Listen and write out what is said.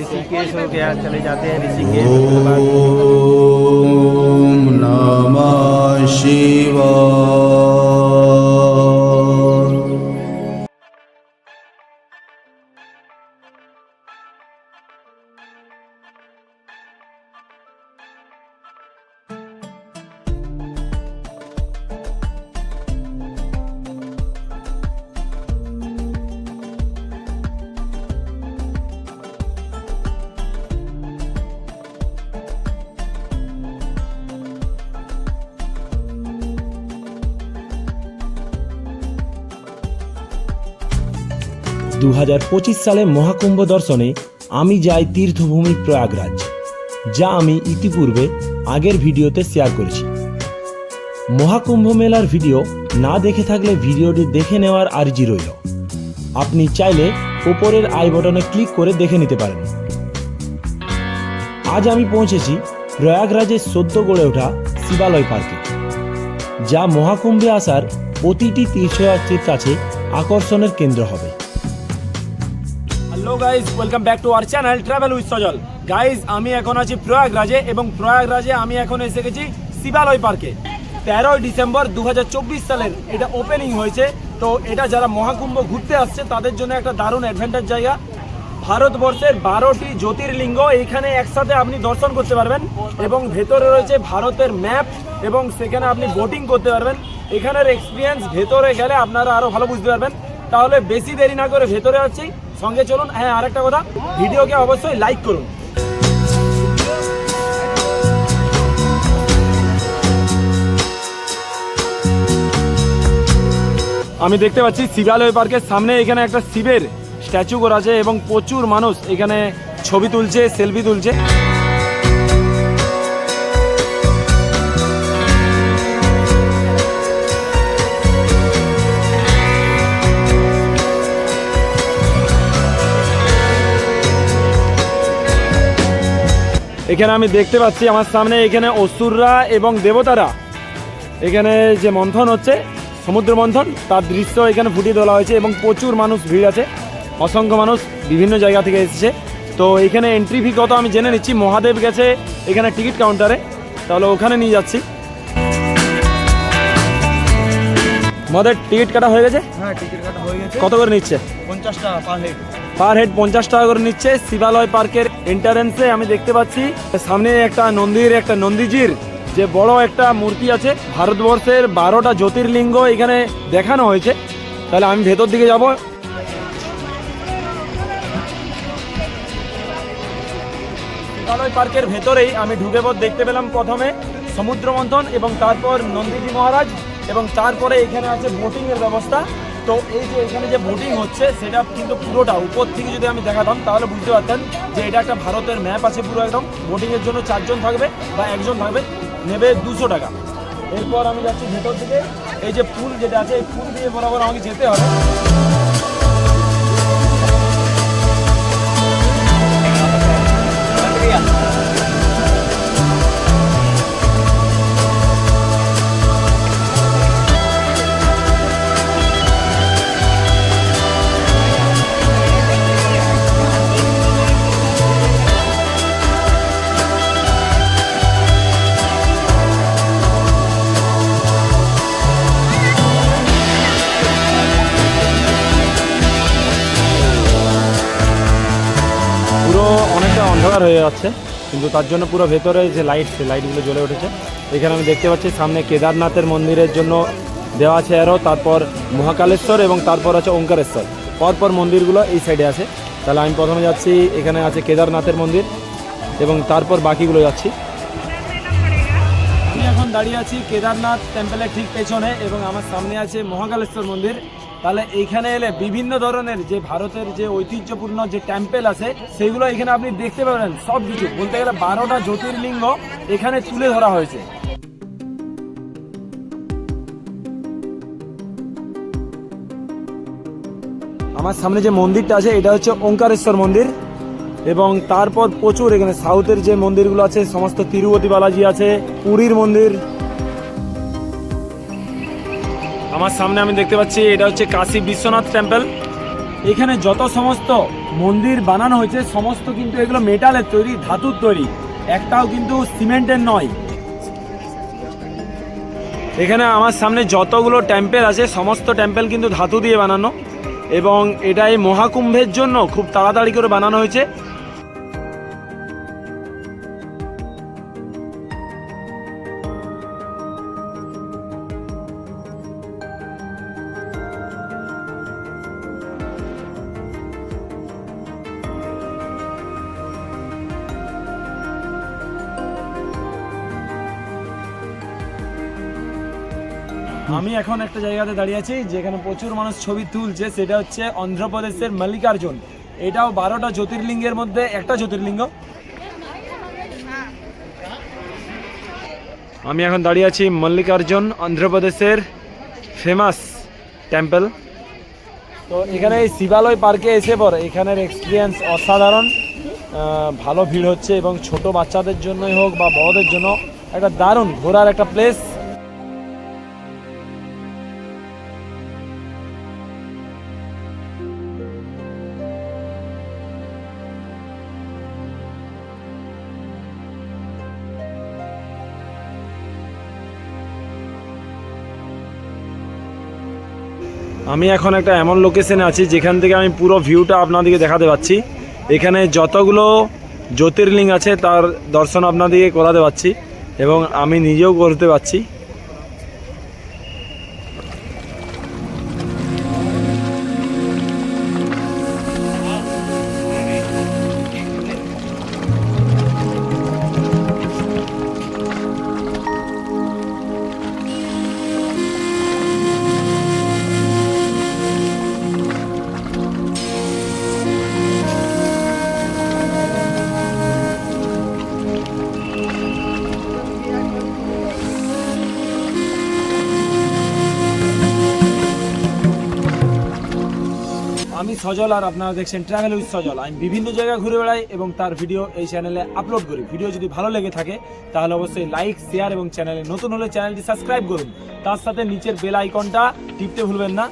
ऋषिकेश हो गया चले जाते हैं ऋषिकेश। ओम नमः शिवाय। দু হাজার পঁচিশ সালে মহাকুম্ভ দর্শনে আমি যাই তীর্থভূমি প্রয়াগরাজ, যা আমি ইতিপূর্বে আগের ভিডিওতে শেয়ার করেছি। মহাকুম্ভ মেলার ভিডিও না দেখে থাকলে ভিডিওটি দেখে নেওয়ার আর্জি রইল। আপনি চাইলে ওপরের আই বটনে ক্লিক করে দেখে নিতে পারেন। আজ আমি পৌঁছেছি প্রয়াগরাজের সদ্য গড়ে ওঠা শিবালয় পার্কে, যা মহাকুম্ভে আসার প্রতিটি তীর্থযাত্রীর কাছে আকর্ষণের কেন্দ্র হবে। Hello guys welcome back to our channel travel with Sajal guys আমি এখন আছি প্রয়াগরাজে এবং প্রয়াগরাজে আমি এখন এসে গেছি শিবালয় পার্কে। তেরোই ডিসেম্বর দু হাজার চব্বিশ সালের এটা ওপেনিং হয়েছে। তো এটা যারা মহাকুম্ভ ঘুরতে আসছে, তাদের জন্য একটা দারুণ অ্যাডভেঞ্চার জায়গা। ভারতবর্ষের বারোটি জ্যোতির্লিঙ্গ এখানে একসাথে আপনি দর্শন করতে পারবেন এবং ভেতরে রয়েছে ভারতের ম্যাপ এবং সেখানে আপনি বোটিং করতে পারবেন। এখানের এক্সপিরিয়েন্স ভেতরে গেলে আপনারা আরও ভালো বুঝতে পারবেন। তাহলে বেশি দেরি না করে ভেতরে আছি সঙ্গে চলুন। হ্যাঁ আরেকটা কথা, ভিডিওকে অবশ্যই লাইক করুন। আমি দেখতে পাচ্ছি শিবালয় পার্কের সামনে এখানে একটা শিবের স্ট্যাচু করা আছে এবং প্রচুর মানুষ এখানে ছবি তুলছে, সেলফি তুলছে। এখানে আমি দেখতে পাচ্ছি আমার সামনে এখানে অসুররা এবং দেবতারা। এখানে যে মন্থন হচ্ছে সমুদ্র মন্থন তার দৃশ্য এখানে ফুটিয়ে তোলা হয়েছে এবং প্রচুর মানুষ ভিড় আছে। অসংখ্য মানুষ বিভিন্ন জায়গা থেকে এসেছে। তো এখানে এন্ট্রি ফি কত আমি জেনে নিচ্ছি। মহাদেব গেছে এখানে টিকিট কাউন্টারে তাহলে ওখানে নিয়ে যাচ্ছি। মহাদেব টিকিট কাটা হয়ে গেছে? হ্যাঁ টিকিট কাটা হয়ে গেছে। কত করে নিচ্ছে? পঞ্চাশ টাকা পার হেড পার হেড পঞ্চাশ টাকা করে নিচ্ছে। শিবালয় পার্কের এন্টারেন্সে আমি দেখতে পাচ্ছি, সামনে একটা নন্দীর, একটা নন্দীজির যে বড় একটা মূর্তি আছে। ভারতবর্ষের বারোটা জ্যোতির্লিঙ্গ এখানে দেখানো হয়েছে। তাহলে আমি ভেতর দিকে যাব। শিবালয় পার্কের ভেতরেই আমি ঢুকে পর দেখতে পেলাম প্রথমে সমুদ্র মন্থন এবং তারপর নন্দীজি মহারাজ এবং তারপরে এখানে আছে বোটিং এর ব্যবস্থা। তো এই যে এখানে যে বোটিং হচ্ছে, সেটা কিন্তু পুরোটা উপর থেকে যদি আমি দেখাতাম, তাহলে বুঝতে পারতেন যে এটা একটা ভারতের ম্যাপ আছে পুরো একদম। বোটিংয়ের জন্য চারজন থাকবে বা একজন থাকবে, নেবে দুশো টাকা। এরপর আমি যাচ্ছি ভেতর থেকে। এই যে পুল যেটা আছে, এই পুল দিয়ে বরাবর আমাকে যেতে হবে। অন্ধকার হয়ে যাচ্ছে, কিন্তু তার জন্য পুরো ভেতরে যে লাইট সেই লাইটগুলো জ্বলে উঠেছে। এখানে আমি দেখতে পাচ্ছি, সামনে কেদারনাথের মন্দিরের জন্য দেওয়া আছে আরও তারপর মহাকালেশ্বর এবং তারপর আছে ওঙ্কারেশ্বর। পরপর মন্দিরগুলো এই সাইডে আছে। তাহলে আমি প্রথমে যাচ্ছি, এখানে আছে কেদারনাথের মন্দির এবং তারপর বাকিগুলো যাচ্ছি। এখন দাঁড়িয়ে আছি কেদারনাথ টেম্পলের ঠিক পেছনে এবং আমার সামনে আছে মহাকালেশ্বর মন্দির। তাহলে এইখানে এলে বিভিন্ন ধরনের যে ভারতের যে ঐতিহ্যপূর্ণ যে টেম্পেল আছে, সেগুলো এখানে আপনি দেখতে পাবেন, সব কিছু। বলতে গেলে বারোটা জ্যোতির্লিঙ্গ এখানে তুলে ধরা হয়েছে। আমার সামনে যে মন্দিরটা আছে, এটা হচ্ছে ওঙ্কারেশ্বর মন্দির এবং তারপর প্রচুর এখানে সাউথের যে মন্দিরগুলো আছে, সমস্ত তিরুপতি বালাজি আছে, পুরীর মন্দির আমার সামনে আমি দেখতে পাচ্ছি, এটা হচ্ছে কাশী বিশ্বনাথ টেম্পল এখানে যত সমস্ত মন্দির বানানো হয়েছে, সমস্ত কিন্তু এগুলো মেটালের তৈরি, ধাতুর তৈরি। একটাও কিন্তু সিমেন্টের নয়। এখানে আমার সামনে যতগুলো টেম্পেল আছে, সমস্ত টেম্পেল কিন্তু ধাতু দিয়ে বানানো। এবং এটা এই মহাকুম্ভের জন্য খুব তাড়াতাড়ি করে বানানো হয়েছে। আমি এখন একটা জায়গাতে দাঁড়িয়ে আছি যেখানে প্রচুর মানুষ ছবি তুলছে, সেটা হচ্ছে অন্ধ্রপ্রদেশের মল্লিকার্জুন। এটাও বারোটা জ্যোতির্লিঙ্গের মধ্যে একটা জ্যোতির্লিঙ্গ। আমি এখন দাঁড়িয়ে আছি মল্লিকার্জুন, অন্ধ্রপ্রদেশের ফেমাস টেম্পল তো এখানে এই শিবালয় পার্কে এসে পর এখানের এক্সপিরিয়েন্স অসাধারণ। ভালো ভিড় হচ্ছে এবং ছোট বাচ্চাদের জন্যই হোক বা বড়দের জন্য একটা দারুণ ঘোরার একটা প্লেস আমি এখন একটা এমন লোকেশনে আছি যেখান থেকে আমি পুরো ভিউটা আপনাদেরকে দেখাতে পাচ্ছি। এখানে যতগুলো জ্যোতির্লিঙ্গ আছে তার দর্শন আপনাদেরকে করাতে পাচ্ছি এবং আমি নিজেও করতে পারছি সজল আর আপনারা দেখছেন ট্রাভেল উইথ সজল। আমি বিভিন্ন জায়গায় ঘুরে বেড়াই এবং তার ভিডিও এই চ্যানেলে আপলোড করি। ভিডিও যদি ভালো লেগে থাকে, তাহলে অবশ্যই লাইক শেয়ার এবং চ্যানেলে নতুন হলে চ্যানেলটি সাবস্ক্রাইব করুন। তার সাথে নিচের বেল আইকনটা টিপতে ভুলবেন না।